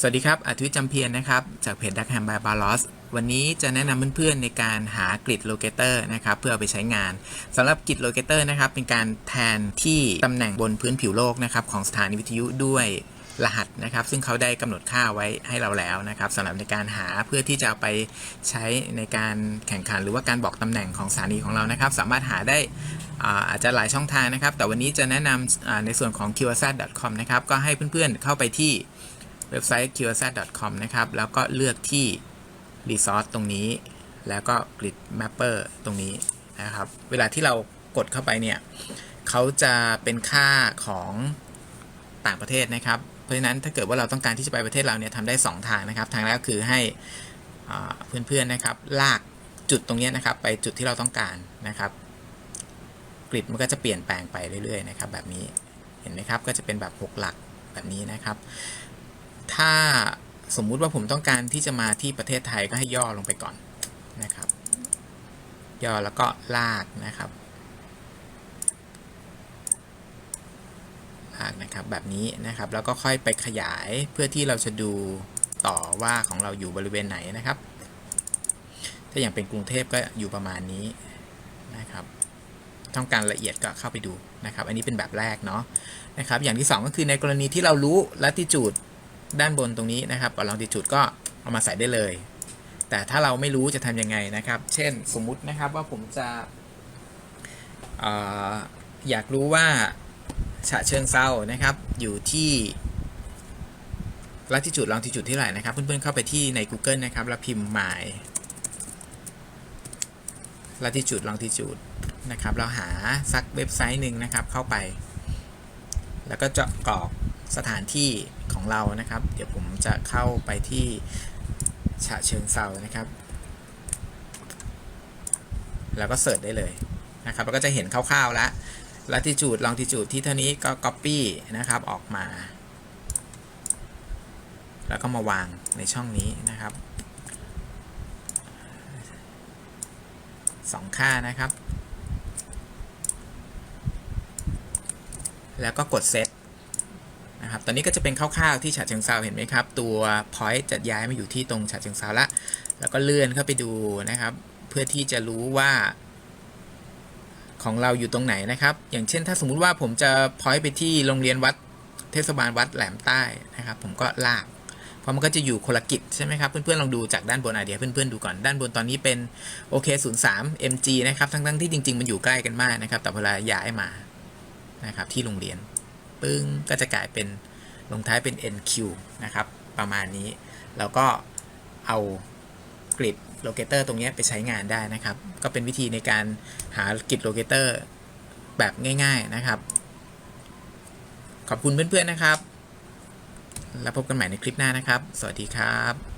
สวัสดีครับอาทิตย์จำเพียรนะครับ จากเพจดักแฮมบายบาลอสวันนี้จะแนะนำเพื่อนๆในการหากริดโลเกเตอร์นะครับเพื่อเอาไปใช้งานสำหรับกริดโลเกเตอร์นะครับเป็นการแทนที่ตำแหน่งบนพื้นผิวโลกนะครับของสถานีวิทยุด้วยรหัสนะครับ ซึ่งเขาได้กำหนดค่าไว้ให้เราแล้วนะครับสำหรับในการหาเพื่อที่จะเอาไปใช้ในการแข่งขันหรือว่าการบอกตำแหน่งของสถานีของเรานะครับ สามารถหาได้อ่าอาจจะหลายช่องทางนะครับ แต่วันนี้จะแนะนำในส่วนของ q s a t c o m นะครับก็ให้เพื่อนๆเข้าไปที่ เว็บไซต์ q s a t c o m นะครับ แล้วก็เลือกที่ Resource ตรงนี้ แล้วก็ Grid Mapper ตรงนี้นะครับ เวลาที่เรากดเข้าไปเนี่ยเขาจะเป็นค่าของต่างประเทศนะครับ เพราะฉะนั้นถ้าเกิดว่าเราต้องการที่จะไปประเทศเราเนี่ยทำได้ 2 ทางนะครับ ทางแรกก็คือให้อ่าเพื่อนๆนะครับ ลากจุดตรงนี้นะครับ ไปจุดที่เราต้องการนะครับกริดมันก็จะเปลี่ยนแปลงไปเรื่อยๆนะครับ แบบนี้เห็นไหมครับก็จะเป็นแบบ 6 หลักแบบนี้นะครับ ถ้าสมมุติว่าผมต้องการที่จะมาที่ประเทศไทยก็ให้ย่อลงไปก่อนนะครับ ย่อแล้วก็ลากนะครับ ลากนะครับแบบนี้นะครับ แล้วก็ค่อยไปขยายเพื่อที่เราจะดูต่อว่าของเราอยู่บริเวณไหนนะครับ ถ้าอย่างเป็นกรุงเทพก็อยู่ประมาณนี้นะครับ ต้องการละเอียดก็เข้าไปดูนะครับ อันนี้เป็นแบบแรกเนาะนะครับ อย่างที่ 2 ก็คือในกรณีที่เรารู้ลัติจูด ด้านบนตรงนี้นะครับกับลองติจูดก็เอามาใส่ได้เลย แต่ถ้าเราไม่รู้จะทำยังไงนะครับ เช่นสมมุตินะครับว่าผมจะออยากรู้ว่าฉะเชิงเซานะครับ อยู่ที่ลัติจูดลองติจูดที่ไหร่นะครับ เพื่อนๆเข้าไปที่ใน Google นะครับ แล้วพิมพ์ my latitude longitude นะครับ เราหาสักเว็บไซต์หนึ่งนะครับเข้าไป แล้วก็จะกรอกสถานที่ ของเรานะครับ เดี๋ยวผมจะเข้าไปที่ฉะเชิงเซานะครับ แล้วก็เสิร์ชได้เลยนะครับแล้วก็จะเห็นคร่าวๆแล้ว latitude longitude ที่เท่านี้ก็ copy นะครับออกมา แล้วก็มาวางในช่องนี้นะครับสองค่านะครับ แล้วก็กดเซต นะครับ ตอนนี้ก็จะเป็นคร่าวๆที่ฉะเชิงเซาเห็นไหมครับ ตัว point จะย้ายมาอยู่ที่ตรงฉะเชิงเซาละ แล้วก็เลื่อนเข้าไปดูนะครับ เพื่อที่จะรู้ว่า ของเราอยู่ตรงไหนนะครับ อย่างเช่น ถ้าสมมุติว่าผมจะ point ไปที่โรงเรียนวัดเทศบาลวัดแหลมใต้นะครับ ผมก็ลากเพราะมันก็จะอยู่คนละกิจใช่ไหมครับเพื่อนๆลองดูจากด้านบนอะเดี๋ยวเพื่อนๆดูก่อนด้านบนตอนนี้เป็น OK 0 3 MG นะครับทั้งๆที่จริง ๆ มันอยู่ใกล้กันมากนะครับ แต่เวลาย้ายมานะครับที่โรงเรียน ปึ้งก็จะกลายเป็นลงท้ายเป็น NQ นะครับ ประมาณนี้ แล้วก็เอากริดโลเกเตอร์ตรงนี้ไปใช้งานได้นะครับ ก็เป็นวิธีในการหากริดโลเกเตอร์แบบง่ายๆนะครับ ขอบคุณเพื่อนๆนะครับ แล้วพบกันใหม่ในคลิปหน้านะครับ สวัสดีครับ